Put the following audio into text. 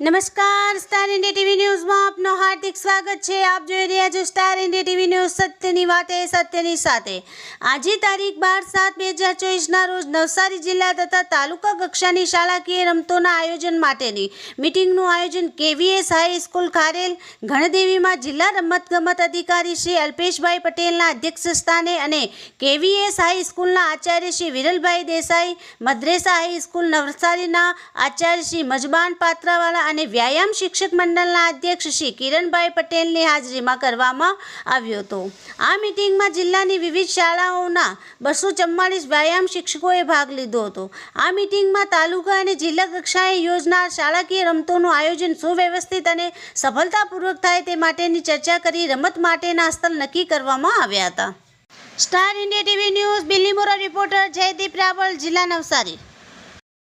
નમસ્કાર star India TV ન્યૂઝમાં આપનું હાર્દિક સ્વાગત છે. આપ જોઈ રહ્યા છો સ્ટાર ઇન્ડિયા ટીવી ન્યૂઝ સત્યની વાતે સત્યની સાથે. આજે તારીખ બાર સાત બે હજાર ચોવીસના રોજ નવસારી જિલ્લા તથા તાલુકા કક્ષાની શાળાકીય રમતોના આયોજન માટેની મિટિંગનું આયોજન કેવીએસ હાઈ સ્કૂલ ખારેલ ગણદેવીમાં જિલ્લા રમતગમત અધિકારી શ્રી અલ્પેશભાઈ પટેલના અધ્યક્ષ સ્થાને અને કેવીએસ હાઈસ્કૂલના આચાર્ય શ્રી વિરલભાઈ દેસાઈ, મદ્રેસા હાઈસ્કૂલ નવસારીના આચાર્ય શ્રી મજબાન પાત્રાવાલા અને વ્યાયામ શિક્ષક મંડળના અધ્યક્ષ શ્રી કિરણભાઈ પટેલની હાજરીમાં કરવામાં આવ્યો હતો. આ મિટિંગમાં જિલ્લાની વિવિધ શાળાઓના બસો ચમ્માલીસ વ્યાયામ શિક્ષકોએ ભાગ લીધો હતો. આ મિટિંગમાં તાલુકા અને જિલ્લા કક્ષાએ યોજનાર શાળાકીય રમતોનું આયોજન સુવ્યવસ્થિત અને સફળતાપૂર્વક થાય તે માટેની ચર્ચા કરી રમત માટેના સ્થળ નક્કી કરવામાં આવ્યા હતા. Star India TV News Bilimora reporter Jaydeep Raval, જિલ્લા નવસારી.